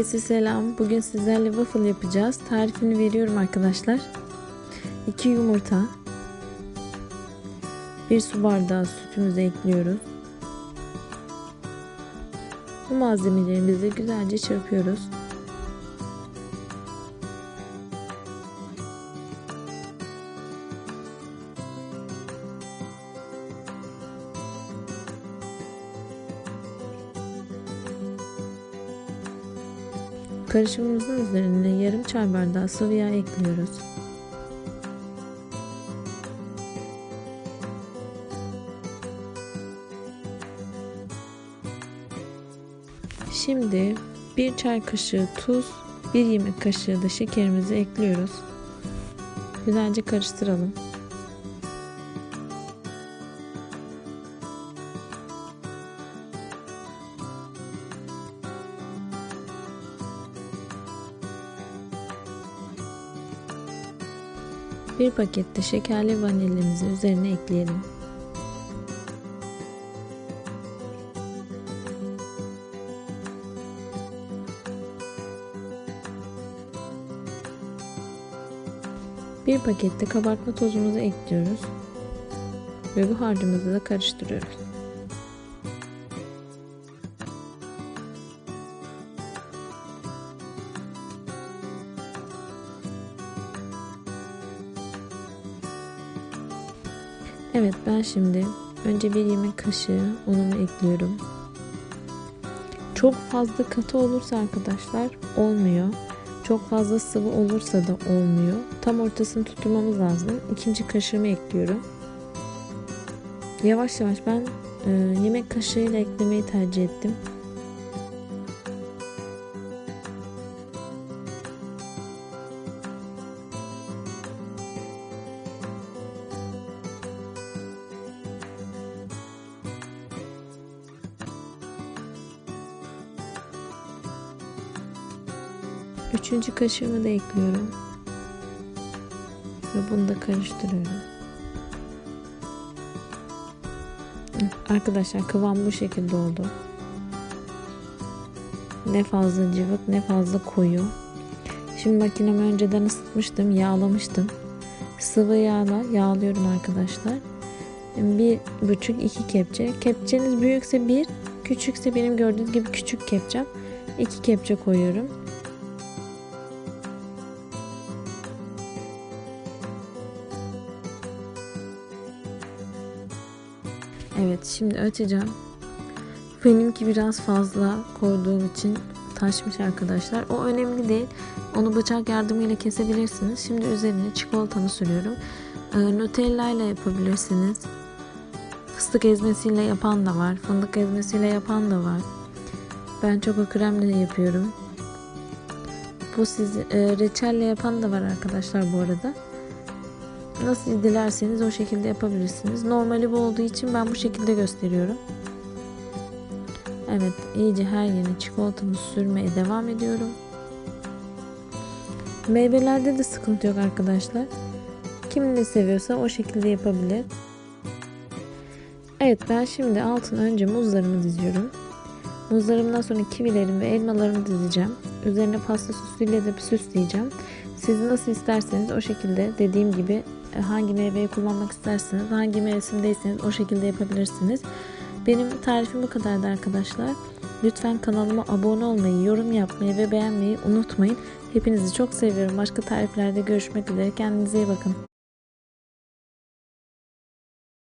Herkese selam. Bugün sizlerle waffle yapacağız. Tarifini veriyorum arkadaşlar. 2 yumurta. 1 su bardağı sütümüzü ekliyoruz. Bu malzemelerimizi güzelce çırpıyoruz. Karışımımızın üzerine yarım çay bardağı sıvı yağ ekliyoruz. Şimdi bir çay kaşığı tuz, bir yemek kaşığı da şekerimizi ekliyoruz. Güzelce karıştıralım. Bir pakette şekerli vanilyamızı üzerine ekleyelim. Bir pakette kabartma tozumuzu ekliyoruz ve bu harcımızı da karıştırıyoruz. Evet ben şimdi önce bir yemek kaşığı unumu ekliyorum. Çok fazla katı olursa arkadaşlar olmuyor. Çok fazla sıvı olursa da olmuyor. Tam ortasını tutturmamız lazım. İkinci kaşığımı ekliyorum. Yavaş yavaş ben e, yemek kaşığıyla eklemeyi tercih ettim. Üçüncü kaşığımı da ekliyorum. Ve bunu da karıştırıyorum. Arkadaşlar kıvam bu şekilde oldu. Ne fazla cıvık ne fazla koyu. Şimdi makinemi önceden ısıtmıştım, yağlamıştım. Sıvı yağla yağlıyorum arkadaşlar. Bir buçuk iki kepçe. Kepçeniz büyükse bir, küçükse benim gördüğünüz gibi küçük kepçem. iki kepçe koyuyorum. Evet şimdi açacağım. Benimki biraz fazla koyduğum için taşmış arkadaşlar. O önemli değil. Onu bıçak yardımıyla kesebilirsiniz. Şimdi üzerine çikolatamı sürüyorum. Ee, Nutella ile yapabilirsiniz. Fıstık ezmesiyle yapan da var. Fındık ezmesiyle yapan da var. Ben çoko kremle yapıyorum. Bu siz e, reçelle yapan da var arkadaşlar bu arada. Nasıl dilerseniz o şekilde yapabilirsiniz. Normali bu olduğu için ben bu şekilde gösteriyorum. Evet iyice her yerine çikolatamı sürmeye devam ediyorum. Meyvelerde de sıkıntı yok arkadaşlar. Kim ne seviyorsa o şekilde yapabilir. Evet ben şimdi altına önce muzlarımı diziyorum. Muzlarımdan sonra kivilerimi ve elmalarımı dizeceğim. Üzerine pasta sosuyla da bir süsleyeceğim. Siz nasıl isterseniz o şekilde dediğim gibi hangi meyveyi kullanmak isterseniz, hangi mevsimdeyseniz o şekilde yapabilirsiniz. Benim tarifim bu kadardı arkadaşlar. Lütfen kanalıma abone olmayı, yorum yapmayı ve beğenmeyi unutmayın. Hepinizi çok seviyorum. Başka tariflerde görüşmek üzere. Kendinize iyi bakın.